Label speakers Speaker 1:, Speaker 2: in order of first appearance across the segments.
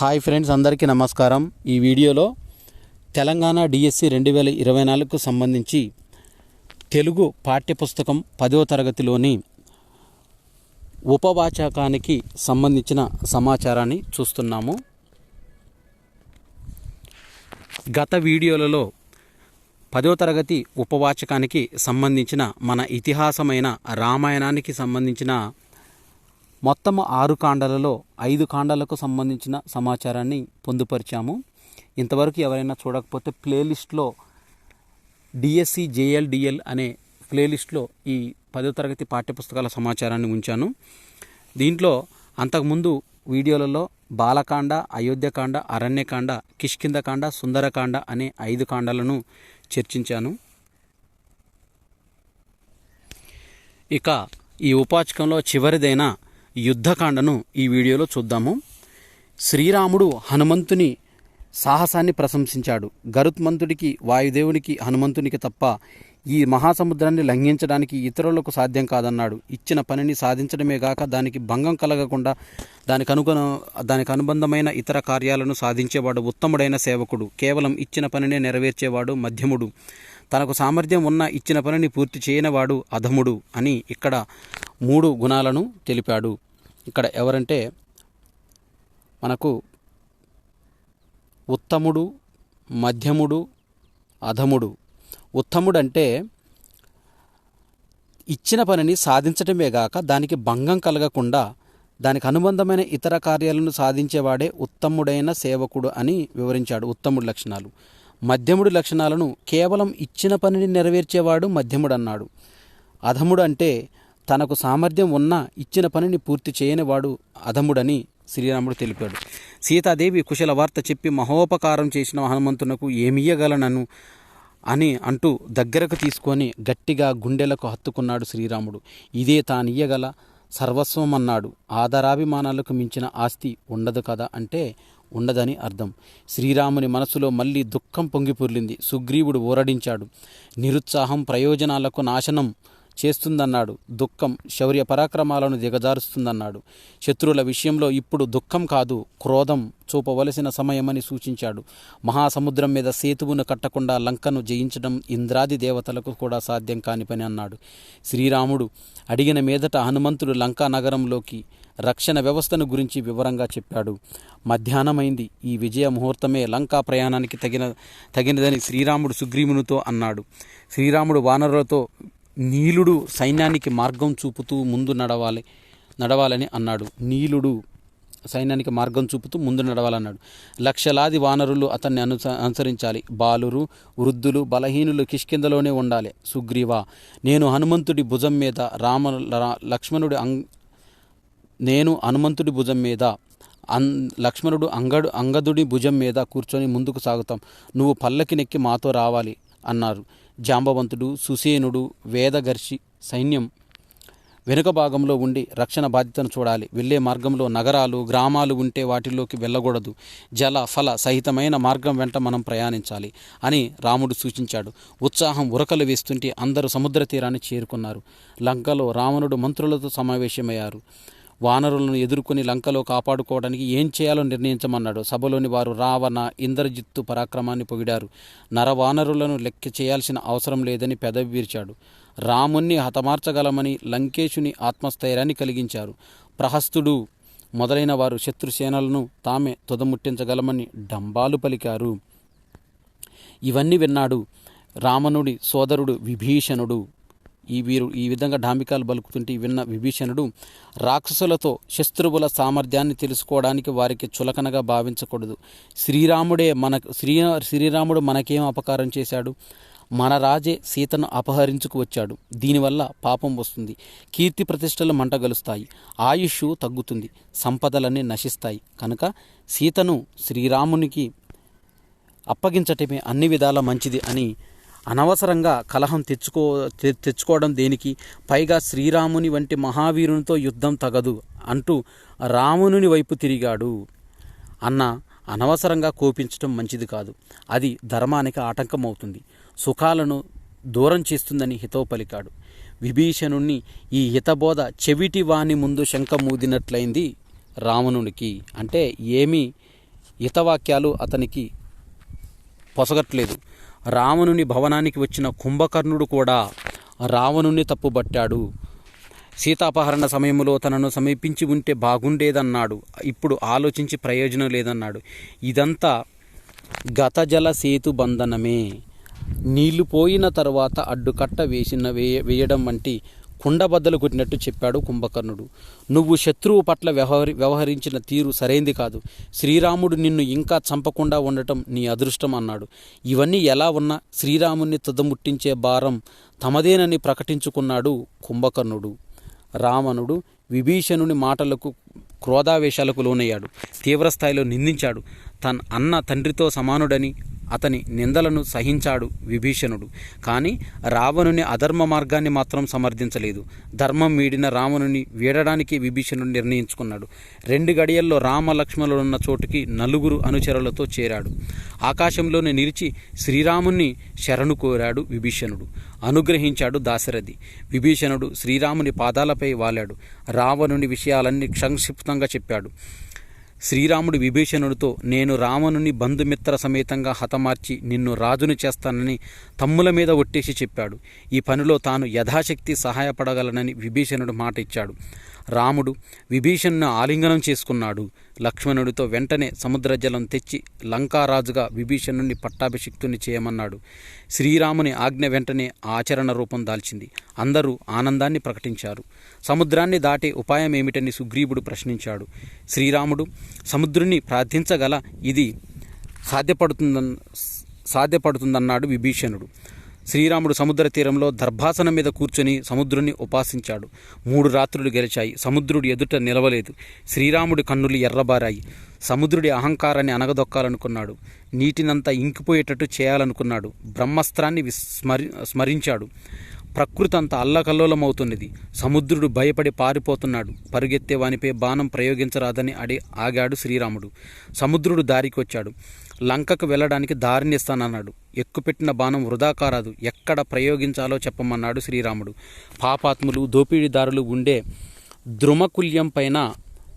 Speaker 1: Hi friends అందరికీ నమస్కారం. ఈ వీడియోలో తెలంగాణ డిఎస్సి రెండు వేల ఇరవై నాలుగుకు సంబంధించి తెలుగు పాఠ్యపుస్తకం పదో తరగతిలోని ఉపవాచకానికి సంబంధించిన సమాచారాన్ని చూస్తున్నాము. గత వీడియోలలో పదో తరగతి ఉపవాచకానికి సంబంధించిన మన ఇతిహాసమైన రామాయణానికి సంబంధించిన మొత్తం ఆరు కాండాలలో ఐదు కాండాలకు సంబంధించిన సమాచారాన్ని పొందుపరిచాము. ఇంతవరకు ఎవరైనా చూడకపోతే ప్లేలిస్ట్లో డిఎస్సి జేఎల్డిఎల్ అనే ప్లేలిస్ట్లో ఈ పదో తరగతి పాఠ్యపుస్తకాల సమాచారాన్ని ఉంచాను. దీంట్లో అంతకుముందు వీడియోలలో బాలకాండ అయోధ్యకాండ అరణ్యకాండ కిష్కిందకాండ సుందరకాండ అనే ఐదు కాండాలను చర్చించాను. ఇక ఈ ఉపాచకంలో చివరిదైన యుద్ధకాండను ఈ వీడియోలో చూద్దాము. శ్రీరాముడు హనుమంతుని సాహసాన్ని ప్రశంసించాడు. గరుత్మంతుడికి వాయుదేవునికి హనుమంతునికి తప్ప ఈ మహాసముద్రాన్ని లంఘించడానికి ఇతరులకు సాధ్యం కాదన్నాడు. ఇచ్చిన పనిని సాధించడమే గాక దానికి భంగం కలగకుండా దానికి అనుగుణ దానికి అనుబంధమైన ఇతర కార్యాలను సాధించేవాడు ఉత్తముడైన సేవకుడు. కేవలం ఇచ్చిన పనినే నెరవేర్చేవాడు మధ్యముడు. తనకు సామర్థ్యం ఉన్న ఇచ్చిన పనిని పూర్తి చేయనివాడు అధముడు అని ఇక్కడ మూడు గుణాలను తెలిపాడు. ఇక్కడ ఎవరంటే మనకు ఉత్తముడు మధ్యముడు అధముడు. ఉత్తముడు అంటే ఇచ్చిన పనిని సాధించటమే గాక దానికి భంగం కలగకుండా దానికి అనుబంధమైన ఇతర కార్యాలను సాధించేవాడే ఉత్తముడైన సేవకుడు అని వివరించాడు ఉత్తముడి లక్షణాలు. మధ్యముడి లక్షణాలను కేవలం ఇచ్చిన పనిని నెరవేర్చేవాడు మధ్యముడు అన్నాడు అధముడు అంటే తనకు సామర్థ్యం ఉన్న ఇచ్చిన పనిని పూర్తి చేయనివాడు అధముడని శ్రీరాముడు తెలిపాడు. సీతాదేవి కుశల వార్త చెప్పి మహోపకారం చేసిన హనుమంతునకు ఏమియ్యగలనను అని అంటూ దగ్గరకు తీసుకొని గట్టిగా గుండెలకు హత్తుకున్నాడు శ్రీరాముడు. ఇదే తానియ్యగల సర్వస్వం అన్నాడు ఆదరాభిమానాలకు మించిన ఆస్తి ఉండదు కదా అంటే ఉండదని అర్థం. శ్రీరాముని మనసులో మళ్ళీ దుఃఖం పొంగిపొర్లింది సుగ్రీవుడు ఊరడించాడు. నిరుత్సాహం ప్రయోజనాలకు నాశనం చేస్తుందన్నాడు. దుఃఖం శౌర్య పరాక్రమాలను దిగజారుస్తుందన్నాడు. శత్రువుల విషయంలో ఇప్పుడు దుఃఖం కాదు క్రోధం చూపవలసిన సమయమని సూచించాడు. మహాసముద్రం మీద సేతువును కట్టకుండా లంకను జయించడం ఇంద్రాది దేవతలకు కూడా సాధ్యం కాని పని అన్నాడు. శ్రీరాముడు అడిగిన మీదట హనుమంతుడు లంకా నగరంలోకి రక్షణ వ్యవస్థను గురించి వివరంగా చెప్పాడు. మధ్యాహ్నమైంది. ఈ విజయ ముహూర్తమే లంకా ప్రయాణానికి తగిన తగినదని శ్రీరాముడు సుగ్రీవునితో అన్నాడు. శ్రీరాముడు వానరులతో నీలుడు సైన్యానికి మార్గం చూపుతూ ముందు నడవాలి నడవాలని అన్నాడు. నీలుడు సైన్యానికి మార్గం చూపుతూ ముందు నడవాలన్నాడు. లక్షలాది వానరులు అతన్ని అను అనుసరించాలి. బాలురు వృద్ధులు బలహీనులు కిష్కిందలోనే ఉండాలి. సుగ్రీవా నేను హనుమంతుడి భుజం మీద రామ లక్ష్మణుడి అంగ్ నేను హనుమంతుడి భుజం మీద అన్ లక్ష్మణుడు అంగడు అంగదుడి భుజం మీద కూర్చొని ముందుకు సాగుతాం. నువ్వు పల్లకి నెక్కి మాతో రావాలి అన్నారు. జాంబవంతుడు సుసేనుడు వేదగర్షి సైన్యం వెనుక భాగంలో ఉండి రక్షణ బాధ్యతను చూడాలి. వెళ్ళే మార్గంలో నగరాలు గ్రామాలు ఉంటే వాటిల్లోకి వెళ్ళకూడదు. జల ఫల సహితమైన మార్గం వెంట మనం ప్రయాణించాలి అని రాముడు సూచించాడు. ఉత్సాహం ఉరకలు వేస్తుంటే అందరూ సముద్ర తీరాన్ని చేరుకున్నారు. లంకలో రావణుడు మంత్రులతో సమావేశమయ్యారు. వానరులను ఎదుర్కొని లంకలో కాపాడుకోవడానికి ఏం చేయాలో నిర్ణయించమన్నాడు. సభలోని వారు రావణ ఇంద్రజిత్తు పరాక్రమాన్ని పొగిడారు. నరవానరులను లెక్క చేయాల్సిన అవసరం లేదని పెదవి వీర్చాడు. రాముణ్ణి హతమార్చగలమని లంకేశుని ఆత్మస్థైర్యాన్ని కలిగించారు. ప్రహస్తుడు మొదలైన వారు శత్రుసేనలను తామే తుదముట్టించగలమని డంబాలు పలికారు. ఇవన్నీ విన్నాడు రామనుడి సోదరుడు విభీషణుడు. ఈ వీరు ఈ విధంగా డాంబికాలు బలుకుతుంటే విన్న విభీషణుడు రాక్షసులతో శత్రువుల సామర్థ్యాన్ని తెలుసుకోవడానికి వారికి చులకనగా భావించకూడదు. శ్రీరాముడే మన శ్రీ శ్రీరాముడు మనకేం అపకారం చేశాడు? మన రాజే సీతను అపహరించుకు వచ్చాడు. దీనివల్ల పాపం వస్తుంది. కీర్తి ప్రతిష్టలు మంటగలుస్తాయి ఆయుష్ తగ్గుతుంది. సంపదలన్నీ నశిస్తాయి. కనుక సీతను శ్రీరామునికి అప్పగించటమే అన్ని విధాల మంచిది అని అనవసరంగా కలహం తెచ్చుకో తెచ్చుకోవడం దేనికి? పైగా శ్రీరాముని వంటి మహావీరునితో యుద్ధం తగదు అంటూ రామునుని వైపు తిరిగాడు. అన్న అనవసరంగా కోపించడం మంచిది కాదు. అది ధర్మానికి ఆటంకం అవుతుంది సుఖాలను దూరం చేస్తుందని హితవు పలికాడు. విభీషణుణ్ణి ఈ హితబోధ చెవిటి వాణి ముందు శంఖ మూదినట్లయింది రావణునికి. అంటే ఏమీ హితవాక్యాలు అతనికి పొసగట్లేదు. రావణుని భవనానికి వచ్చిన కుంభకర్ణుడు కూడా రావణుని తప్పుబట్టాడు. సీతాపహరణ సమయంలో తనను సమీపించి ఉంటే బాగుండేదన్నాడు. ఇప్పుడు ఆలోచించి ప్రయోజనం లేదన్నాడు. ఇదంతా గతజల సేతు బంధనమే. నీళ్ళు పోయిన తర్వాత అడ్డుకట్ట వేసిన వేయ వేయడం వంటి కుండబద్దలు కొట్టినట్టు చెప్పాడు కుంభకర్ణుడు. నువ్వు శత్రువు పట్ల వ్యవహరి వ్యవహరించిన తీరు సరైంది కాదు. శ్రీరాముడు నిన్ను ఇంకా చంపకుండా ఉండటం నీ అదృష్టం అన్నాడు. ఇవన్నీ ఎలా ఉన్నా శ్రీరాముణ్ణి తుదముట్టించే భారం తమదేనని ప్రకటించుకున్నాడు కుంభకర్ణుడు. రావణుడు విభీషణుని మాటలకు క్రోధావేశాలకు లోనయ్యాడు. తీవ్రస్థాయిలో నిందించాడు. తన అన్న తండ్రితో సమానుడని అతని నిందలను సహించాడు విభీషణుడు. కానీ రావణుని అధర్మ మార్గాన్ని మాత్రం సమర్థించలేదు. ధర్మం వీడిన రావణుని వీడడానికి విభీషణుడు నిర్ణయించుకున్నాడు. రెండు గడియల్లో రామ లక్ష్మణులున్న చోటుకి నలుగురు అనుచరులతో చేరాడు. ఆకాశంలోనే నిలిచి శ్రీరాముని శరణు కోరాడు విభీషణుడు. అనుగ్రహించాడు దాశరథి. విభీషణుడు శ్రీరాముని పాదాలపై వాలాడు. రావణుని విషయాలన్నీ సంక్షిప్తంగా చెప్పాడు. శ్రీరాముడు విభీషణుడితో నేను రావణుని బంధుమిత్ర సమేతంగా హతమార్చి నిన్ను రాజును చేస్తానని తమ్ముల మీద ఒట్టేసి చెప్పాడు. ఈ పనిలో తాను యథాశక్తి సహాయపడగలనని విభీషణుడు మాట ఇచ్చాడు రాముడు విభీషణ్ను ఆలింగనం చేసుకున్నాడు. లక్ష్మణుడితో వెంటనే సముద్ర జలం తెచ్చి లంకారాజుగా విభీషణుణ్ణి పట్టాభిషిక్తుని చేయమన్నాడు. శ్రీరాముని ఆజ్ఞ వెంటనే ఆచరణ రూపం దాల్చింది. అందరూ ఆనందాన్ని ప్రకటించారు. సముద్రాన్ని దాటే ఉపాయం ఏమిటని సుగ్రీవుడు ప్రశ్నించాడు. శ్రీరాముడు సముద్రుని ప్రార్థించగల ఇది సాధ్యపడుతుందన్ సాధ్యపడుతుందన్నాడు విభీషణుడు. శ్రీరాముడు సముద్ర తీరంలో దర్భాసనం మీద కూర్చొని సముద్రుని ఉపాసించాడు. మూడు రాత్రులు గెలిచాయి. సముద్రుడు ఎదుట నిలవలేదు. శ్రీరాముడి కన్నులు ఎర్రబారాయి. సముద్రుడి అహంకారాన్ని అనగదొక్కాలనుకున్నాడు నీటినంతా ఇంకిపోయేటట్టు చేయాలనుకున్నాడు. బ్రహ్మస్త్రాన్ని విస్మరి స్మరించాడు. ప్రకృతి అంత అల్లకల్లోలమవుతున్నది. సముద్రుడు భయపడి పారిపోతున్నాడు. పరుగెత్తే వానిపై బాణం ప్రయోగించరాదని అడి ఆగాడు శ్రీరాముడు. సముద్రుడు దారికి వచ్చాడు లంకకు వెళ్ళడానికి దారినిస్తానన్నాడు. ఎక్కుపెట్టిన బాణం వృధా కారాదు. ఎక్కడ ప్రయోగించాలో చెప్పమన్నాడు శ్రీరాముడు. పాపాత్ములు దోపిడీదారులు ఉండే ద్రుమకుల్యం పైన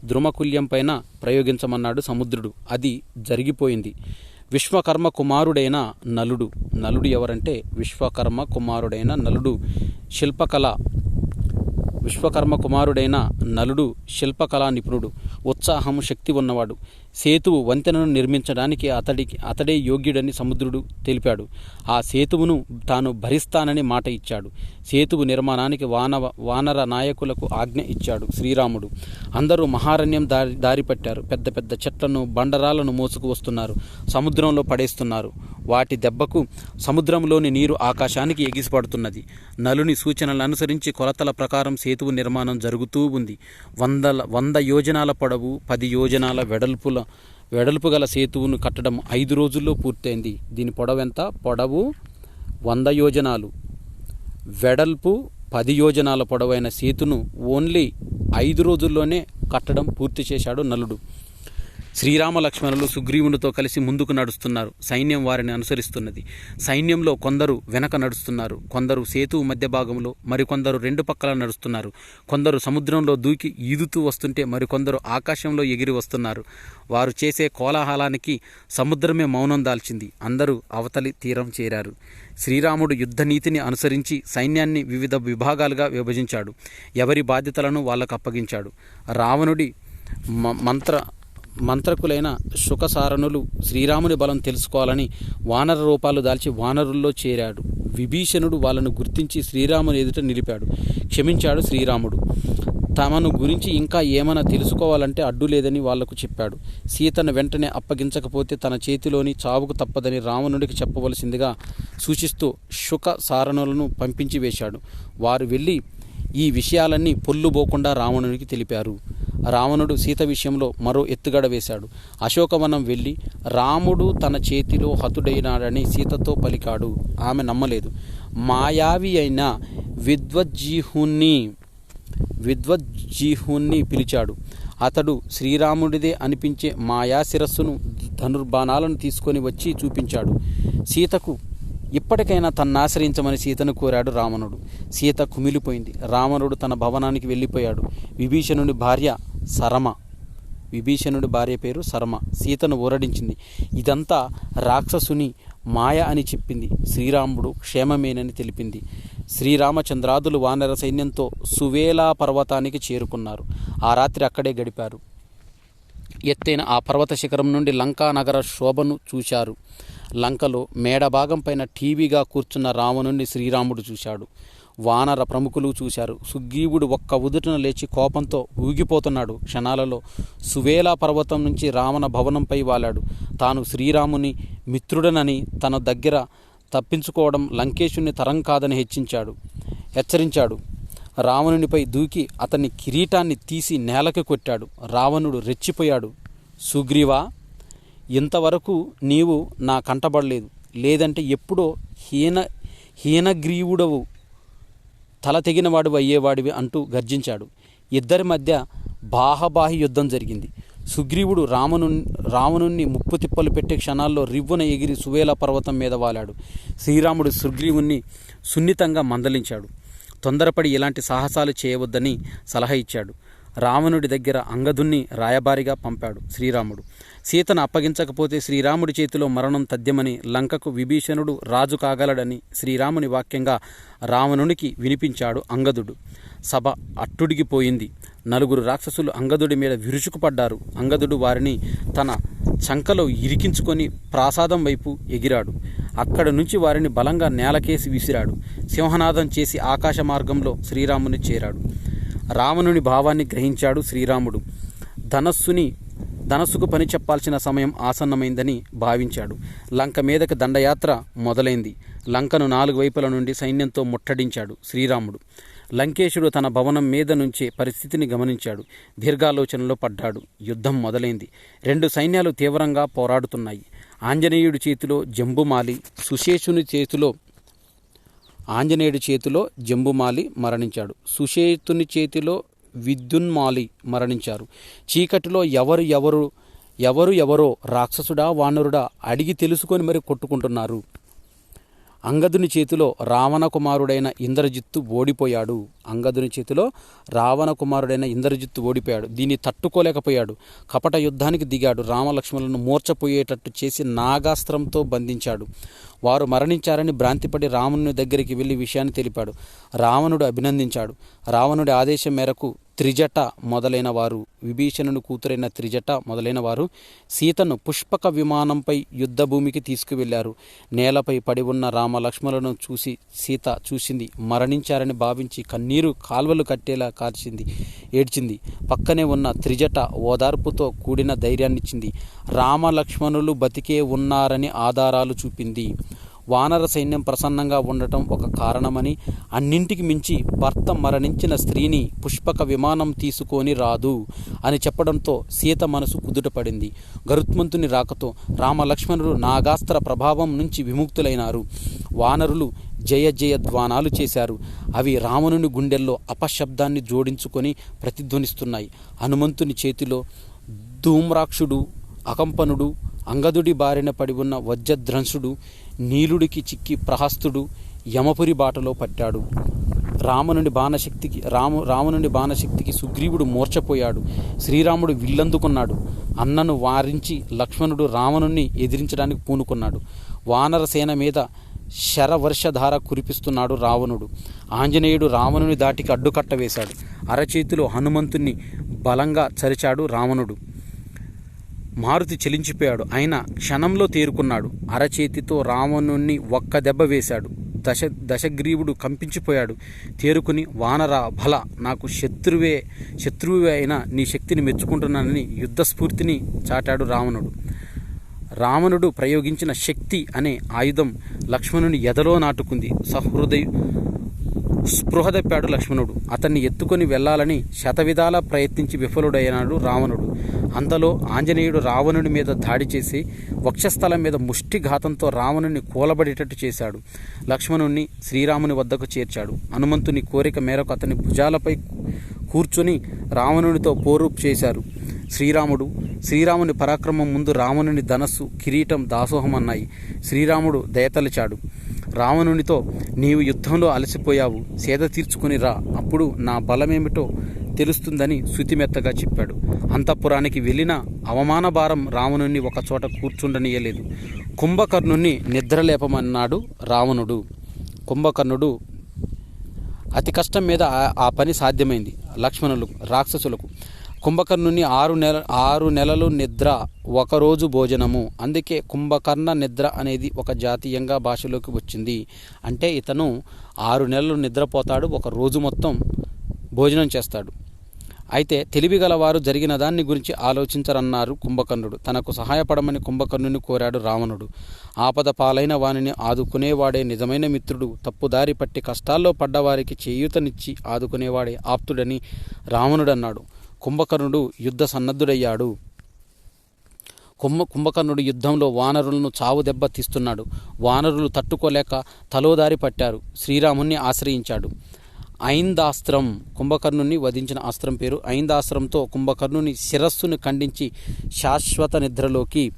Speaker 1: ద్రుమకుల్యం పైన ప్రయోగించమన్నాడు సముద్రుడు. అది జరిగిపోయింది. విశ్వకర్మ కుమారుడైన నలుడు. నలుడు ఎవరంటే విశ్వకర్మ కుమారుడైన నలుడు. శిల్పకళ విశ్వకర్మ కుమారుడైన నలుడు శిల్పకళా నిపుణుడు ఉత్సాహం శక్తి ఉన్నవాడు. సేతువు వంతెనను నిర్మించడానికి అతడికి అతడే యోగ్యుడని సముద్రుడు తెలిపాడు. ఆ సేతువును తాను భరిస్తానని మాట ఇచ్చాడు. సేతువు నిర్మాణానికి వానవ వానర నాయకులకు ఆజ్ఞ ఇచ్చాడు శ్రీరాముడు. అందరూ మహారణ్యం దారి దారి పట్టారు పెద్ద పెద్ద చెట్లను బండరాలను మోసుకు వస్తున్నారు. సముద్రంలో పడేస్తున్నారు. వాటి దెబ్బకు సముద్రంలోని నీరు ఆకాశానికి ఎగిసిపడుతున్నది. నలుని సూచనలు అనుసరించి కొలతల ప్రకారం సేతువు నిర్మాణం జరుగుతూ ఉంది. వందల వంద యోజనాల పొడవు పది యోజనాల వెడల్పుల వెడల్పు గల సేతువును కట్టడం ఐదు రోజుల్లో పూర్తయింది. దీని పొడవు ఎంత? పొడవు వంద యోజనాలు. వెడల్పు పది యోజనాల పొడవైన సేతును ఓన్లీ ఐదు రోజుల్లోనే కట్టడం పూర్తి చేశాడు నలుడు. శ్రీరామ లక్ష్మణులు సుగ్రీవునితో కలిసి ముందుకు నడుస్తున్నారు. సైన్యం వారిని అనుసరిస్తున్నది. సైన్యంలో కొందరు వెనక నడుస్తున్నారు. కొందరు సేతువు మధ్య భాగంలో మరికొందరు రెండు పక్కల నడుస్తున్నారు. కొందరు సముద్రంలో దూకి ఈదుతూ వస్తుంటే మరికొందరు ఆకాశంలో ఎగిరి వస్తున్నారు. వారు చేసే కోలాహలానికి సముద్రమే మౌనం దాల్చింది. అందరూ అవతలి తీరం చేరారు. శ్రీరాముడు యుద్ధ నీతిని అనుసరించి సైన్యాన్ని వివిధ విభాగాలుగా విభజించాడు. ఎవరి బాధ్యతలను వాళ్ళకు అప్పగించాడు. రావణుడి మ- మంత్ర మంత్రకులైన శుకసారణులు శ్రీరాముని బలం తెలుసుకోవాలని వానర రూపాలు దాల్చి వానరుల్లో చేరాడు. విభీషణుడు వాళ్ళను గుర్తించి శ్రీరాముని ఎదుట నిలిపాడు. క్షమించాడు శ్రీరాముడు. తమను గురించి ఇంకా ఏమైనా తెలుసుకోవాలంటే అడ్డు లేదని వాళ్ళకు చెప్పాడు. సీతను వెంటనే అప్పగించకపోతే తన చేతిలోని చావుకు తప్పదని రావణుడికి చెప్పవలసిందిగా సూచిస్తూ శుక సారణులను పంపించి వేశాడు. వారు వెళ్ళి ఈ విషయాలన్నీ పొల్లుబోకుండా రావణునికి తెలిపారు. రావణుడు సీత విషయంలో మరో ఎత్తుగడ వేశాడు. అశోకవనం వెళ్ళి రాముడు తన చేతిలో హతుడైనాడని సీతతో పలికాడు. ఆమె నమ్మలేదు. మాయావి అయిన విద్వజ్జీహుణ్ణి విద్వజ్జీహుణ్ణి పిలిచాడు. అతడు శ్రీరాముడిదే అనిపించే మాయా శిరస్సును ధనుర్బాణాలను తీసుకొని వచ్చి చూపించాడు. సీతకు ఇప్పటికైనా తన్ను ఆశ్రయించమని సీతను కోరాడు రావణుడు. సీత కుమిలిపోయింది. రావణుడు తన భవనానికి వెళ్ళిపోయాడు. విభీషణుని భార్య సరమ. విభీషణుడి భార్య పేరు శర్మ సీతను ఊరడించింది. ఇదంతా రాక్షసుని మాయ అని చెప్పింది. శ్రీరాముడు క్షేమమేనని తెలిపింది. శ్రీరామచంద్రాదులు వానర సైన్యంతో సువేలా పర్వతానికి చేరుకున్నారు. ఆ రాత్రి అక్కడే గడిపారు. ఎత్తైన ఆ పర్వత శిఖరం నుండి లంకా నగర శోభను చూశారు. లంకలో మేడ భాగం పైన టీవీగా కూర్చున్న రావణుణ్ణి శ్రీరాముడు చూశాడు. వానర ప్రముఖులు చూశారు. సుగ్రీవుడు ఒక్క ఉదుటన లేచి కోపంతో ఊగిపోతున్నాడు. క్షణాలలో సువేలా పర్వతం నుంచి రావణ భవనంపై వాలాడు. తాను శ్రీరాముని మిత్రుడనని తన దగ్గర తప్పించుకోవడం లంకేశుని తరం కాదని హెచ్చించాడు. హెచ్చరించాడు. రావణునిపై దూకి అతని కిరీటాన్ని తీసి నేలకు కొట్టాడు. రావణుడు రెచ్చిపోయాడు. సుగ్రీవా! ఇంతవరకు నీవు నా కంటబడలేదు. లేదంటే ఎప్పుడో హీన హీనగ్రీవుడవు తల తెగినవాడు అయ్యేవాడివి అంటూ గర్జించాడు. ఇద్దరి మధ్య బాహబాహి యుద్ధం జరిగింది. సుగ్రీవుడు రామను రావణుణ్ణి ముప్పు తిప్పలు పెట్టే క్షణాల్లో రివ్వున ఎగిరి సువేల పర్వతం మీద వాలాడు. శ్రీరాముడు సుగ్రీవుణ్ణి సున్నితంగా మందలించాడు. తొందరపడి ఇలాంటి సాహసాలు చేయవద్దని సలహా ఇచ్చాడు. రావణుడి దగ్గర అంగదుణ్ణి రాయబారిగా పంపాడు శ్రీరాముడు. సీతను అప్పగించకపోతే శ్రీరాముడి చేతిలో మరణం తథ్యమని లంకకు విభీషణుడు రాజు కాగలడని శ్రీరాముని వాక్యంగా రావణునికి వినిపించాడు అంగదుడు. సభ అట్టుడిగిపోయింది. నలుగురు రాక్షసులు అంగదుడి మీద విరుచుకుపడ్డారు. అంగదుడు వారిని తన చంకలో ఇరికించుకొని ప్రాసాదం వైపు ఎగిరాడు. అక్కడ నుంచి వారిని బలంగా నేలకేసి విసిరాడు. సింహనాదం చేసి ఆకాశ మార్గంలో శ్రీరాముని చేరాడు. రావణుని భావాన్ని గ్రహించాడు శ్రీరాముడు. ధనస్సుని ధనస్సుకు పని చెప్పాల్సిన సమయం ఆసన్నమైందని భావించాడు. లంక మీదకి దండయాత్ర మొదలైంది. లంకను నాలుగు వైపుల నుండి సైన్యంతో ముట్టడించాడు శ్రీరాముడు. లంకేశుడు తన భవనం మీద నుంచే పరిస్థితిని గమనించాడు. దీర్ఘాలోచనలో పడ్డాడు. యుద్ధం మొదలైంది. రెండు సైన్యాలు తీవ్రంగా పోరాడుతున్నాయి. ఆంజనేయుడి చేతిలో జంబుమాలి సుశేషుని చేతిలో ఆంజనేయుడి చేతిలో జంబుమాలి మరణించాడు. సుషేతుని చేతిలో విద్యున్మాలి మరణించారు. చీకటిలో ఎవరు ఎవరు ఎవరు ఎవరో రాక్షసుడా వానరుడా అడిగి తెలుసుకొని మరి కొట్టుకుంటున్నారు. అంగదుని చేతిలో రావణ కుమారుడైన ఇంద్రజిత్తు ఓడిపోయాడు. అంగదుని చేతిలో రావణ కుమారుడైన ఇంద్రజిత్తు ఓడిపోయాడు. దీన్ని తట్టుకోలేకపోయాడు. కపట యుద్ధానికి దిగాడు. రామలక్ష్మణులను మూర్చపోయేటట్టు చేసి నాగాస్త్రంతో బంధించాడు. వారు మరణించారని భ్రాంతిపడి రావణుని దగ్గరికి వెళ్ళి విషయాన్ని తెలిపాడు. రావణుడు అభినందించాడు. రావణుడి ఆదేశం మేరకు త్రిజట మొదలైన వారు విభీషణుని కూతురైన త్రిజట మొదలైన వారు సీతను పుష్పక విమానంపై యుద్ధభూమికి తీసుకువెళ్ళారు. నేలపై పడి ఉన్న రామలక్ష్మణులను చూసి సీత చూసింది. మరణించారని భావించి కన్నీరు కాల్వలు కట్టేలా కాల్చింది ఏడ్చింది. పక్కనే ఉన్న త్రిజట ఓదార్పుతో కూడిన ధైర్యాన్నిచ్చింది. రామలక్ష్మణులు బతికే ఉన్నారని ఆధారాలు చూపింది. వానర సైన్యం ప్రసన్నంగా ఉండటం ఒక కారణమని అన్నింటికి మించి భర్త మరణించిన స్త్రీని పుష్పక విమానం తీసుకొని రాదు అని చెప్పడంతో సీత మనసు కుదుటపడింది. గరుత్మంతుని రాకతో రామలక్ష్మణులు నాగాస్త్ర ప్రభావం నుంచి విముక్తులైనారు. వానరులు జయ జయ ధ్వానాలు చేశారు. అవి రావణుని గుండెల్లో అపశబ్దాన్ని జోడించుకొని ప్రతిధ్వనిస్తున్నాయి. హనుమంతుని చేతిలో ధూమ్రాక్షుడు అకంపనుడు అంగదుడి బారిన పడి ఉన్న వజ్రధ్రంసుడు నీలుడికి చిక్కి ప్రహస్తుడు యమపురి బాటలో పట్టాడు. రావణుని బాణశక్తికి రాము రావణుని బాణశక్తికి సుగ్రీవుడు మూర్చపోయాడు శ్రీరాముడు విల్లందుకున్నాడు. అన్నను వారించి లక్ష్మణుడు రావణుణ్ణి ఎదిరించడానికి పూనుకున్నాడు. వానరసేన మీద శరవర్షధార కురిపిస్తున్నాడు రావణుడు. ఆంజనేయుడు రావణుని దాటికి అడ్డుకట్ట వేశాడు. అరచేతిలో హనుమంతుణ్ణి బలంగా చరిచాడు రావణుడు. మారుతి చెలించిపోయాడు. ఆయన క్షణంలో తేరుకున్నాడు. అరచేతితో రావణుణ్ణి ఒక్క దెబ్బ వేశాడు. దశ దశగ్రీవుడు కంపించిపోయాడు. తేరుకుని వానరా భల నాకు శత్రువే శత్రువే అయినా నీ శక్తిని మెచ్చుకుంటున్నానని యుద్ధస్ఫూర్తిని చాటాడు రావణుడు. రావణుడు ప్రయోగించిన శక్తి అనే ఆయుధం లక్ష్మణుని ఎదలో నాటుకుంది. సహృదయ స్పృహ తప్పాడు లక్ష్మణుడు. అతన్ని ఎత్తుకొని వెళ్ళాలని శతవిధాలా ప్రయత్నించి విఫలుడైనాడు రావణుడు. అంతలో ఆంజనేయుడు రావణుడి మీద దాడి చేసి వక్షస్థలం మీద ముష్టిఘాతంతో రావణుని కూలబడేటట్టు చేశాడు. లక్ష్మణుణ్ణి శ్రీరాముని వద్దకు చేర్చాడు. హనుమంతుని కోరిక మేరకు అతని భుజాలపై కూర్చొని రావణునితో పోరు చేశారు. శ్రీరాముడు శ్రీరాముని పరాక్రమం ముందు రావణుని ధనస్సు కిరీటం దాసోహం అన్నాయి. శ్రీరాముడు దయతలిచాడు. రావణునితో నీవు యుద్ధంలో అలసిపోయావు సేద తీర్చుకుని రా అప్పుడు నా బలమేమిటో తెలుస్తుందని శృతిమెత్తగా చెప్పాడు. అంతఃపురానికి వెళ్ళిన అవమాన భారం రావణుణ్ణి ఒకచోట కూర్చుండనీయలేదు. నిద్రలేపమన్నాడు రావణుడు. కుంభకర్ణుడు అతి కష్టం మీద ఆ- ఆ పని సాధ్యమైంది. లక్ష్మణులకు రాక్షసులకు కుంభకర్ణుని ఆరు నెల ఆరు నెలలు నిద్ర ఒకరోజు భోజనము. అందుకే కుంభకర్ణ నిద్ర అనేది ఒక జాతీయంగా భాషలోకి వచ్చింది. అంటే ఇతను ఆరు నెలలు నిద్రపోతాడు ఒక రోజు మొత్తం భోజనం చేస్తాడు. అయితే తెలివిగలవారు జరిగిన దాన్ని గురించి ఆలోచించరన్నారు కుంభకర్ణుడు. తనకు సహాయపడమని కుంభకర్ణుని కోరాడు రావణుడు. ఆపద పాలైన వానిని ఆదుకునేవాడే నిజమైన మిత్రుడు. తప్పుదారి పట్టి కష్టాల్లో పడ్డవారికి చేయూతనిచ్చి ఆదుకునేవాడే ఆప్తుడని రావణుడన్నాడు. కుంభకర్ణుడు యుద్ధ సన్నద్ధుడయ్యాడు. కుంభ కుంభకర్ణుడు యుద్ధంలో వానరులను చావు దెబ్బ తీస్తున్నాడు. వానరులు తట్టుకోలేక తలోదారి పట్టారు. శ్రీరాముణ్ణి ఆశ్రయించాడు. ఐందాస్త్రం కుంభకర్ణుని వధించిన అస్త్రం పేరు. ఐందాస్త్రంతో కుంభకర్ణుని శిరస్సును ఖండించి శాశ్వత నిద్రలోకి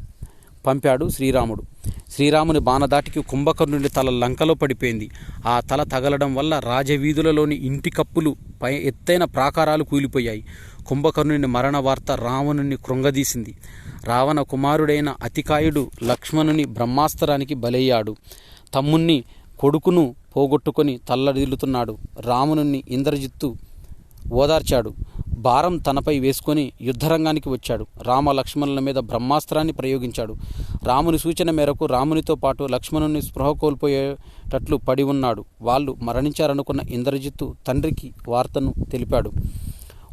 Speaker 1: పంపాడు శ్రీరాముడు. శ్రీరాముని బాణదాటికి కుంభకర్ణుని తల లంకలో పడిపోయింది. ఆ తల తగలడం వల్ల రాజవీధులలోని ఇంటి కప్పులు పై ఎత్తైన ప్రాకారాలు కూలిపోయాయి. కుంభకర్ణుని మరణ వార్త రావణుని కృంగదీసింది. రావణ కుమారుడైన అతికాయుడు లక్ష్మణుని బ్రహ్మాస్త్రానికి బలయ్యాడు. తమ్ముణ్ణి కొడుకును పోగొట్టుకొని తల్లడిల్లుతున్నాడు. రావణుణ్ణి ఇంద్రజిత్తు ఓదార్చాడు. భారం తనపై వేసుకొని యుద్ధరంగానికి వచ్చాడు. రామ లక్ష్మణుల మీద బ్రహ్మాస్త్రాన్ని ప్రయోగించాడు. రాముని సూచన మేరకు రామునితో పాటు లక్ష్మణుని స్పృహ కోల్పోయేటట్లు పడి ఉన్నాడు. వాళ్ళు మరణించారనుకున్న ఇంద్రజిత్తు తండ్రికి వార్తను తెలిపాడు.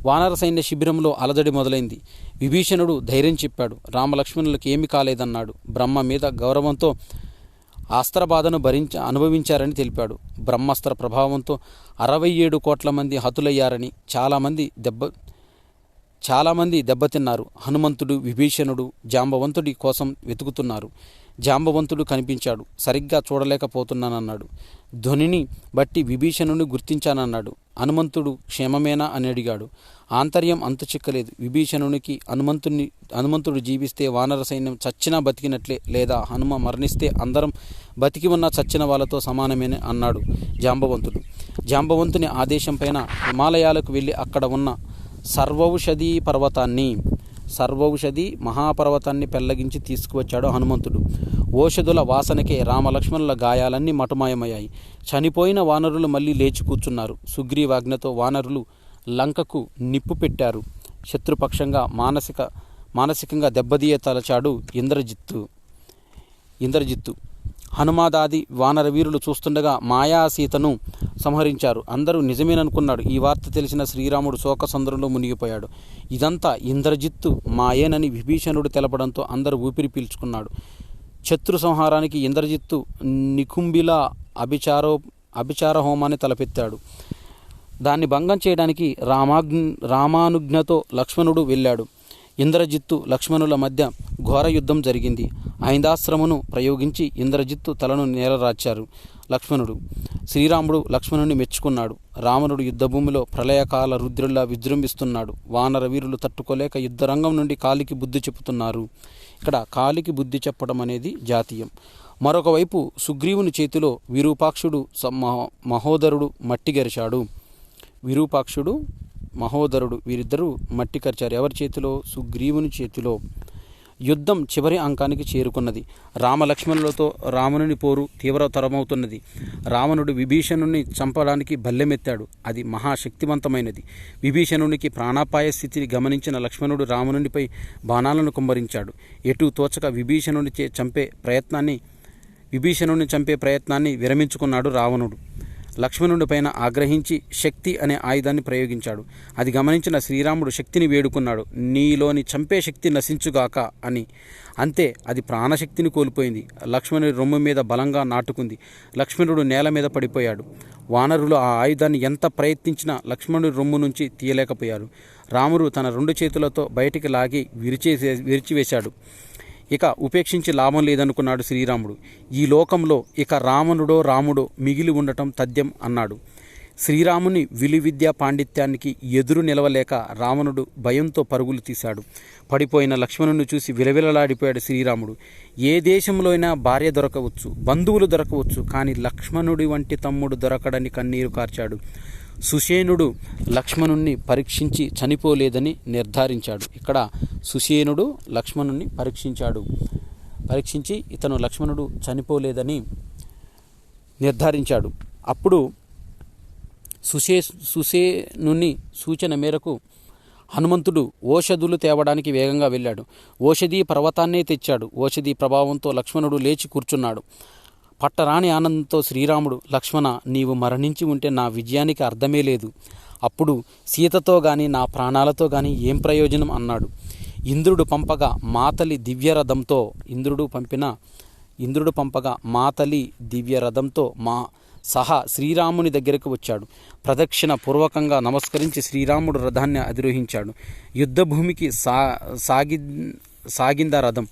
Speaker 1: వానర సైన్య శిబిరంలో అలజడి మొదలైంది. విభీషణుడు ధైర్యం చెప్పాడు. రామలక్ష్మణులకు ఏమి కాలేదన్నాడు. బ్రహ్మ మీద గౌరవంతో అస్త్రబాధను భరించ అనుభవించారని తెలిపాడు. బ్రహ్మాస్త్ర ప్రభావంతో అరవై ఏడు కోట్ల మంది హతులయ్యారని చాలామంది దెబ్బ చాలామంది దెబ్బతిన్నారు. హనుమంతుడు విభీషణుడు జాంబవంతుడి కోసం వెతుకుతున్నారు. జాంబవంతుడు కనిపించాడు. సరిగ్గా చూడలేకపోతున్నానన్నాడు. ధ్వనిని బట్టి విభీషణుని గుర్తించానన్నాడు. హనుమంతుడు క్షేమమేనా అని అడిగాడు. ఆంతర్యం అంతు చిక్కలేదు. విభీషణునికి హనుమంతుని హనుమంతుడు జీవిస్తే వానర సైన్యం చచ్చినా బతికినట్లే లేదా హనుమ మరణిస్తే అందరం బతికి ఉన్న చచ్చిన వాళ్ళతో సమానమేనే అన్నాడు జాంబవంతుడు. జాంబవంతుని ఆదేశం పైన హిమాలయాలకు వెళ్ళి అక్కడ ఉన్న సర్వౌషధీ పర్వతాన్ని సర్వౌషధి మహాపర్వతాన్ని పెళ్ళగించి తీసుకువచ్చాడు హనుమంతుడు. ఓషధుల వాసనకే రామలక్ష్మణుల గాయాలన్నీ మటుమాయమయ్యాయి. చనిపోయిన వానరులు మళ్ళీ లేచి కూర్చున్నారు. సుగ్రీవాజ్ఞతో వానరులు లంకకు నిప్పు పెట్టారు. శత్రుపక్షంగా మానసిక మానసికంగా దెబ్బతీయ తలచాడు ఇంద్రజిత్తు. ఇంద్రజిత్తు. హనుమాదాది వానర వీరులు చూస్తుండగా మాయా సీతను సంహరించారు. అందరూ నిజమేననుకున్నాడు. ఈ వార్త తెలిసిన శ్రీరాముడు శోకసంద్రంలో మునిగిపోయాడు. ఇదంతా ఇంద్రజిత్తు మాయేనని విభీషణుడు తెలపడంతో అందరూ ఊపిరి పీల్చుకున్నాడు. శత్రు సంహారానికి ఇంద్రజిత్తు నికుంబిలా అభిచారో అభిచార హోమాన్ని తలపెత్తాడు దాన్ని భంగం చేయడానికి రామాగ్ రామానుజ్ఞతో లక్ష్మణుడు వెళ్ళాడు. ఇంద్రజిత్తు లక్ష్మణుల మధ్య ఘోర యుద్ధం జరిగింది. ఐందాశ్రమును ప్రయోగించి ఇంద్రజిత్తు తలను నేలరాచారు లక్ష్మణుడు. శ్రీరాముడు లక్ష్మణుని మెచ్చుకున్నాడు. రావణుడు యుద్ధభూమిలో ప్రళయకాల రుద్రుల్లా విజృంభిస్తున్నాడు. వానర వీరులు తట్టుకోలేక యుద్ధరంగం నుండి కాలికి బుద్ధి చెబుతున్నారు ఇక్కడ కాలికి బుద్ధి చెప్పడం అనేది జాతీయం. మరొకవైపు సుగ్రీవుని చేతిలో విరూపాక్షుడు మహోదరుడు మట్టి గెరిచాడు విరూపాక్షుడు మహోదరుడు వీరిద్దరూ మట్టి కరిచారు. ఎవరి చేతిలో? సుగ్రీవుని చేతిలో. యుద్ధం చివరి అంకానికి చేరుకున్నది. రామలక్ష్మణులతో రావణుని పోరు తీవ్రతరమవుతున్నది. రావణుడు విభీషణుని చంపడానికి బల్లెమెత్తాడు. అది మహాశక్తివంతమైనది. విభీషణునికి ప్రాణాపాయ స్థితిని గమనించిన లక్ష్మణుడు రావణునిపై బాణాలను కుమ్మరించాడు. ఎటు తోచక విభీషణుని చే చంపే ప్రయత్నాన్ని విభీషణుని చంపే ప్రయత్నాన్ని విరమించుకున్నాడు రావణుడు. లక్ష్మణుడి పైన ఆగ్రహించి శక్తి అనే ఆయుధాన్ని ప్రయోగించాడు. అది గమనించిన శ్రీరాముడు శక్తిని వేడుకున్నాడు. నీలోని చంపే శక్తి నశించుగాక అని. అంతే అది ప్రాణశక్తిని కోల్పోయింది. లక్ష్మణుడి రొమ్ము మీద బలంగా నాటుకుంది. లక్ష్మణుడు నేల మీద పడిపోయాడు. వానరులు ఆ ఆయుధాన్ని ఎంత ప్రయత్నించినా లక్ష్మణుడి రొమ్ము నుంచి తీయలేకపోయారు. రాముడు తన రెండు చేతులతో బయటికి లాగి విరిచేసే విరిచివేశాడు. ఇక ఉపేక్షించి లాభం లేదనుకున్నాడు శ్రీరాముడు. ఈ లోకంలో ఇక రావణుడో రాముడో మిగిలి ఉండటం తథ్యం అన్నాడు. శ్రీరాముని విలువిద్యా పాండిత్యానికి ఎదురు నిలవలేక రావణుడు భయంతో పరుగులు తీశాడు. పడిపోయిన లక్ష్మణుని చూసి విలవిలలాడిపోయాడు శ్రీరాముడు. ఏ దేశంలో అయినా భార్య దొరకవచ్చు బంధువులు దొరకవచ్చు కానీ లక్ష్మణుడి వంటి తమ్ముడు దొరకడని కన్నీరు కార్చాడు. సుషేనుడు లక్ష్మణుణ్ణి పరీక్షించి చనిపోలేదని నిర్ధారించాడు. ఇక్కడ సుషేనుడు లక్ష్మణుణ్ణి పరీక్షించాడు. పరీక్షించి ఇతను లక్ష్మణుడు చనిపోలేదని నిర్ధారించాడు. అప్పుడు సుషే సుసేనుని సూచన మేరకు హనుమంతుడు ఓషధులు తేవడానికి వేగంగా వెళ్ళాడు. ఓషధి పర్వతాన్నే తెచ్చాడు. ఓషధి ప్రభావంతో లక్ష్మణుడు లేచి కూర్చున్నాడు. పట్టరాని ఆనందంతో శ్రీరాముడు లక్ష్మణ నీవు మరణించి ఉంటే నా విజయానికి అర్థమే లేదు. అప్పుడు సీతతో గాని నా ప్రాణాలతో గాని ఏం ప్రయోజనం అన్నాడు. ఇంద్రుడు పంపగా మాతలి దివ్యరథంతో ఇంద్రుడు పంపిన ఇంద్రుడు పంపగా మాతలి దివ్యరథంతో మా సహా శ్రీరాముని దగ్గరకు వచ్చాడు. ప్రదక్షిణ పూర్వకంగా నమస్కరించి శ్రీరాముడు రథాన్ని అధిరోహించాడు. యుద్ధభూమికి సా సాగి సాగిందా రథం?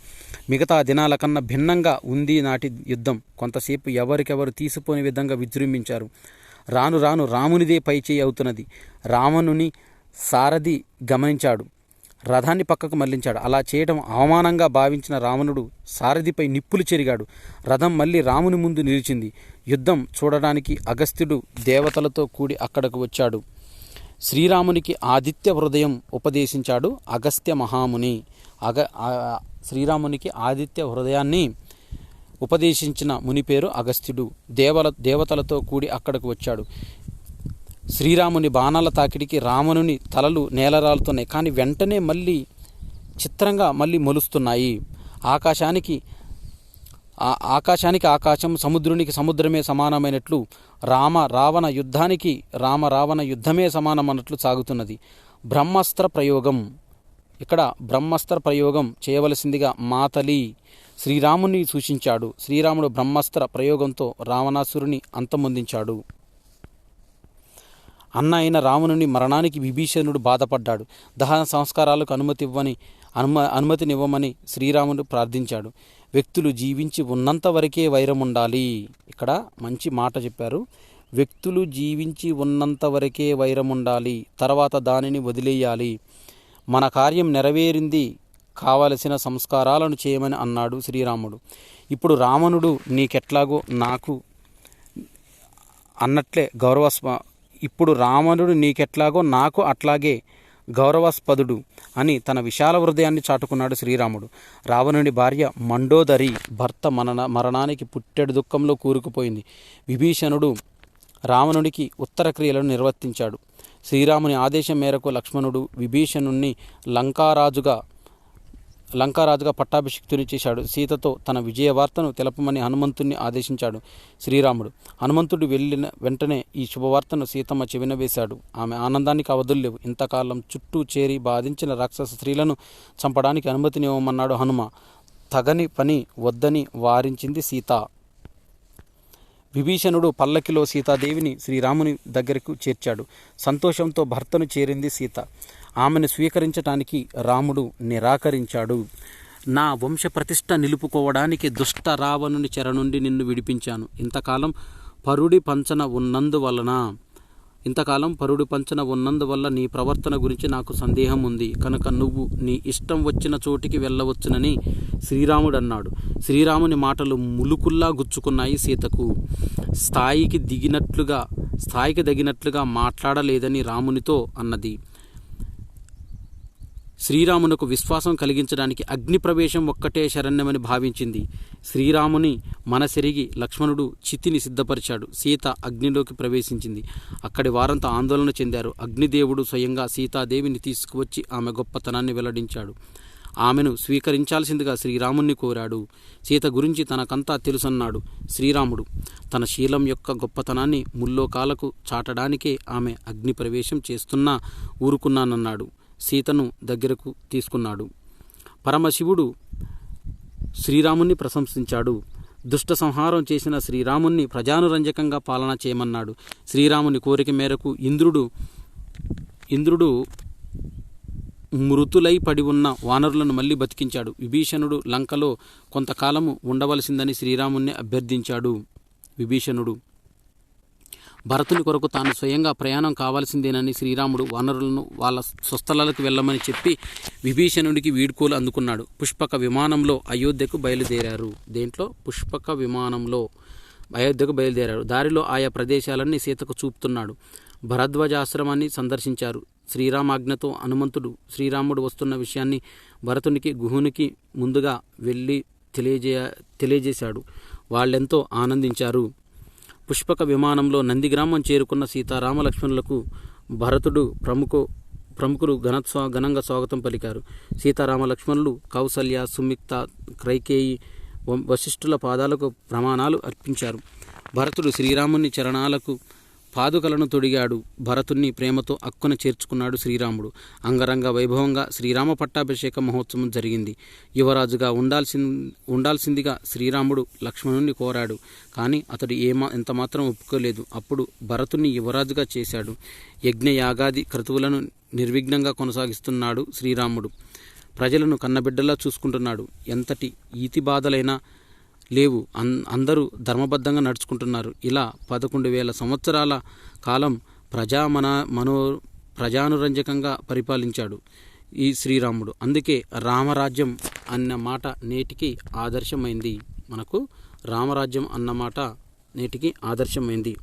Speaker 1: మిగతా దినాల కన్నా భిన్నంగా ఉంది నాటి యుద్ధం. కొంతసేపు ఎవరికెవరు తీసిపోని విధంగా విజృంభించారు. రాను రాను రామునిదే పైచేయి అవుతున్నది. రావణుని సారథి గమనించాడు. రథాన్ని పక్కకు మళ్ళించాడు. అలా చేయడం అవమానంగా భావించిన రావణుడు సారథిపై నిప్పులు చెరిగాడు. రథం మళ్ళీ రాముని ముందు నిలిచింది. యుద్ధం చూడడానికి అగస్త్యుడు దేవతలతో కూడి అక్కడకు వచ్చాడు. శ్రీరామునికి ఆదిత్య హృదయం ఉపదేశించాడు అగస్త్య మహాముని. అగ శ్రీరామునికి ఆదిత్య హృదయాన్ని ఉపదేశించిన ముని పేరు అగస్త్యుడు. దేవల దేవతలతో కూడి అక్కడకు వచ్చాడు. శ్రీరాముని బాణాల తాకిడికి రావణుని తలలు నేలరాలుతున్నాయి కానీ వెంటనే మళ్ళీ చిత్రంగా మళ్ళీ మొలుస్తున్నాయి. ఆకాశానికి ఆకాశానికి ఆకాశం సముద్రునికి సముద్రమే సమానమైనట్లు రామ రావణ యుద్ధానికి రామ రావణ యుద్ధమే సమానమన్నట్లు సాగుతున్నది. బ్రహ్మాస్త్ర ప్రయోగం. ఇక్కడ బ్రహ్మాస్త్ర ప్రయోగం చేయవలసిందిగా మాతలి శ్రీరాముని సూచించాడు. శ్రీరాముడు బ్రహ్మాస్త్ర ప్రయోగంతో రావణాసురుని అంతమొందించాడు. అన్న అయిన రావణుని మరణానికి విభీషణుడు బాధపడ్డాడు. దహన సంస్కారాలకు అనుమతి ఇవ్వని అనుమ అనుమతినివ్వమని శ్రీరాముడు ప్రార్థించాడు. వ్యక్తులు జీవించి ఉన్నంత వరకే వైరం ఉండాలి ఇక్కడ మంచి మాట చెప్పారు. వ్యక్తులు జీవించి ఉన్నంత వరకే వైరం ఉండాలి తర్వాత దానిని వదిలేయాలి. మన కార్యం నెరవేరింది కావలసిన సంస్కారాలను చేయమని అన్నాడు శ్రీరాముడు. ఇప్పుడు రావణుడు నీకెట్లాగో నాకు అన్నట్లే గౌరవస్మ ఇప్పుడు రావణుడు నీకెట్లాగో నాకు అట్లాగే గౌరవాస్పదుడు అని తన విశాల హృదయాన్ని చాటుకున్నాడు శ్రీరాముడు. రావణుడి భార్య మండోదరి భర్త మరణ మరణానికి పుట్టెడు దుఃఖంలో కూరుకుపోయింది. విభీషణుడు రావణుడికి ఉత్తర క్రియలను నిర్వర్తించాడు. శ్రీరాముని ఆదేశం మేరకు లక్ష్మణుడు విభీషణుణ్ణి లంకారాజుగా లంకారాజుగా పట్టాభిషిక్తుని చేశాడు. సీతతో తన విజయవార్తను తెలపమని హనుమంతుణ్ణి ఆదేశించాడు శ్రీరాముడు. హనుమంతుడు వెళ్ళిన వెంటనే ఈ శుభవార్తను సీతమ్మ చెవిన వేశాడు ఆమె ఆనందానికి అవధులు లేవు. ఇంతకాలం చుట్టూ చేరి బాధించిన రాక్షస స్త్రీలను చంపడానికి అనుమతినివ్వమన్నాడు హనుమ. తగని పని వద్దని వారించింది సీత. విభీషణుడు పల్లకిలో సీతాదేవిని శ్రీరాముని దగ్గరకు చేర్చాడు. సంతోషంతో భర్తను చేరింది సీత. ఆమెను స్వీకరించటానికి రాముడు నిరాకరించాడు. నా వంశ ప్రతిష్ట నిలుపుకోవడానికి దుష్ట రావణుని చెర నుండి నిన్ను విడిపించాను. ఇంతకాలం పరుడి పంచన ఉన్నందువలన ఇంతకాలం పరుడు పంచన ఉన్నందువల్ల నీ ప్రవర్తన గురించి నాకు సందేహం ఉంది. కనుక నువ్వు నీ ఇష్టం వచ్చిన చోటికి వెళ్ళవచ్చునని శ్రీరాముడు అన్నాడు శ్రీరాముని మాటలు ములుకుల్లా గుచ్చుకున్నాయి సీతకు. స్థాయికి దిగినట్లుగా స్థాయికి తగినట్లుగా మాట్లాడలేదని రామునితో అన్నది. శ్రీరామునకు విశ్వాసం కలిగించడానికి అగ్నిప్రవేశం ఒక్కటే శరణ్యమని భావించింది. శ్రీరాముని మనసెరిగి లక్ష్మణుడు చితిని సిద్ధపరిచాడు. సీత అగ్నిలోకి ప్రవేశించింది. అక్కడి వారంతా ఆందోళన చెందారు. అగ్నిదేవుడు స్వయంగా సీతాదేవిని తీసుకువచ్చి ఆమె గొప్పతనాన్ని వెల్లడించాడు. ఆమెను స్వీకరించాల్సిందిగా శ్రీరాముణ్ణి కోరాడు. సీత గురించి తనకంతా తెలుసన్నాడు శ్రీరాముడు. తన శీలం యొక్క గొప్పతనాన్ని ముల్లోకాలకు చాటడానికే ఆమె అగ్ని ప్రవేశం చేస్తున్నా ఊరుకున్నానన్నాడు. సీతను దగ్గరకు తీసుకున్నాడు. పరమశివుడు శ్రీరాముణ్ణి ప్రశంసించాడు. దుష్ట సంహారం చేసిన శ్రీరాముణ్ణి ప్రజానురంజకంగా పాలన చేయమన్నాడు. శ్రీరాముని కోరిక మేరకు ఇంద్రుడు ఇంద్రుడు మృతులై పడి ఉన్న వానరులను మళ్ళీ బతికించాడు. విభీషణుడు లంకలో కొంతకాలము ఉండవలసిందని శ్రీరాముణ్ణి అభ్యర్థించాడు. విభీషణుడు భరతుని కొరకు తాను స్వయంగా ప్రయాణం కావాల్సిందేనని శ్రీరాముడు వానరులను వాళ్ళ స్వస్థలాలకు వెళ్ళమని చెప్పి విభీషణుడికి వీడ్కోలు అందుకున్నాడు. పుష్పక విమానంలో అయోధ్యకు బయలుదేరారు. దేంట్లో? పుష్పక విమానంలో అయోధ్యకు బయలుదేరారు. దారిలో ఆయా ప్రదేశాలన్నీ సీతకు చూపుతున్నాడు. భరద్వాజాశ్రమాన్ని సందర్శించారు. శ్రీరామాజ్ఞతో హనుమంతుడు శ్రీరాముడు వస్తున్న విషయాన్ని భరతునికి గుహునికి ముందుగా వెళ్ళి తెలియజే తెలియజేశాడు. వాళ్ళెంతో ఆనందించారు. పుష్పక విమానంలో నందిగ్రామం చేరుకున్న సీతారామలక్ష్మణులకు భరతుడు ప్రముఖ ప్రముఖులు ఘన స్వా ఘనంగా స్వాగతం పలికారు. సీతారామ లక్ష్మణులు కౌసల్య సుమిక్త క్రైకేయి వ- వశిష్ఠుల పాదాలకు ప్రమాణాలు అర్పించారు. భరతుడు శ్రీరాముని చరణాలకు పాదుకలను తొడిగాడు. భరతుణ్ణి ప్రేమతో అక్కున చేర్చుకున్నాడు శ్రీరాముడు. అంగరంగ వైభవంగా శ్రీరామ పట్టాభిషేక మహోత్సవం జరిగింది. యువరాజుగా ఉండాల్సి ఉండాల్సిందిగా శ్రీరాముడు లక్ష్మణుణ్ణి కోరాడు. కానీ అతడు ఏమా ఎంతమాత్రం ఒప్పుకోలేదు. అప్పుడు భరతుణ్ణి యువరాజుగా చేశాడు. యజ్ఞ యాగాది క్రతువులను నిర్విఘ్నంగా కొనసాగిస్తున్నాడు శ్రీరాముడు. ప్రజలను కన్నబిడ్డలా చూసుకుంటున్నాడు. ఎంతటి ఈతి బాధలైనా లేవు. అన్ అందరూ ధర్మబద్ధంగా నడుచుకుంటున్నారు. ఇలా పదకొండు వేల సంవత్సరాల కాలం ప్రజా మన మనో ప్రజానురంజకంగా పరిపాలించాడు ఈ శ్రీరాముడు. అందుకే రామరాజ్యం అన్న మాట నేటికి ఆదర్శమైంది. మనకు రామరాజ్యం అన్న మాట నేటికి ఆదర్శమైంది.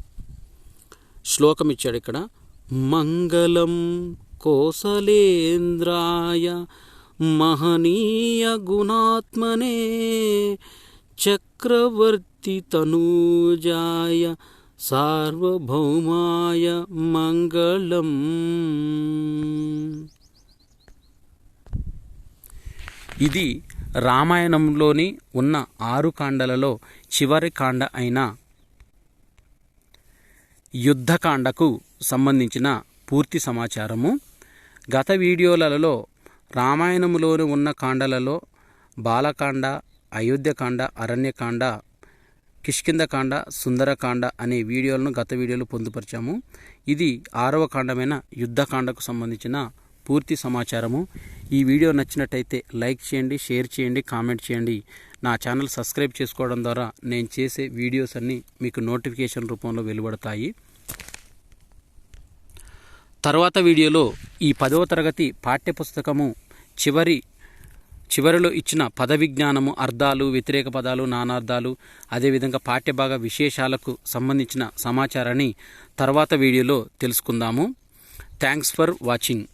Speaker 1: శ్లోకం ఇచ్చాడు ఇక్కడ. మంగళం కోసలేంద్రాయ మహనీయ గుణాత్మనే చక్రవర్తి తనూజాయ సార్వభౌమాయ మంగళం ఇది రామాయణంలోని ఉన్న ఆరు కాండలలో చివరి కాండ అయిన యుద్ధకాండకు సంబంధించిన పూర్తి సమాచారము. గత వీడియోలలో రామాయణములోని ఉన్న కాండలలో బాలకాండ అయోధ్యకాండ అరణ్యకాండ కిష్కిందకాండ సుందరకాండ అనే వీడియోలను గత వీడియోలో పొందుపరిచాము. ఇది ఆరవ కాండమైన యుద్ధకాండకు సంబంధించిన పూర్తి సమాచారము. ఈ వీడియో నచ్చినట్టయితే లైక్ చేయండి షేర్ చేయండి కామెంట్ చేయండి. నా ఛానల్ సబ్స్క్రైబ్ చేసుకోవడం ద్వారా నేను చేసే వీడియోస్ అన్నీ మీకు నోటిఫికేషన్ రూపంలో వెలువడతాయి. తర్వాత వీడియోలో ఈ పదవ తరగతి పాఠ్యపుస్తకము చివరి చివరిలో ఇచ్చిన పద విజ్ఞానము అర్థాలు వ్యతిరేక పదాలు నానార్థాలు అదేవిధంగా పాఠ్యభాగ విశేషాలకు సంబంధించిన సమాచారాన్ని తర్వాత వీడియోలో తెలుసుకుందాము. Thanks for watching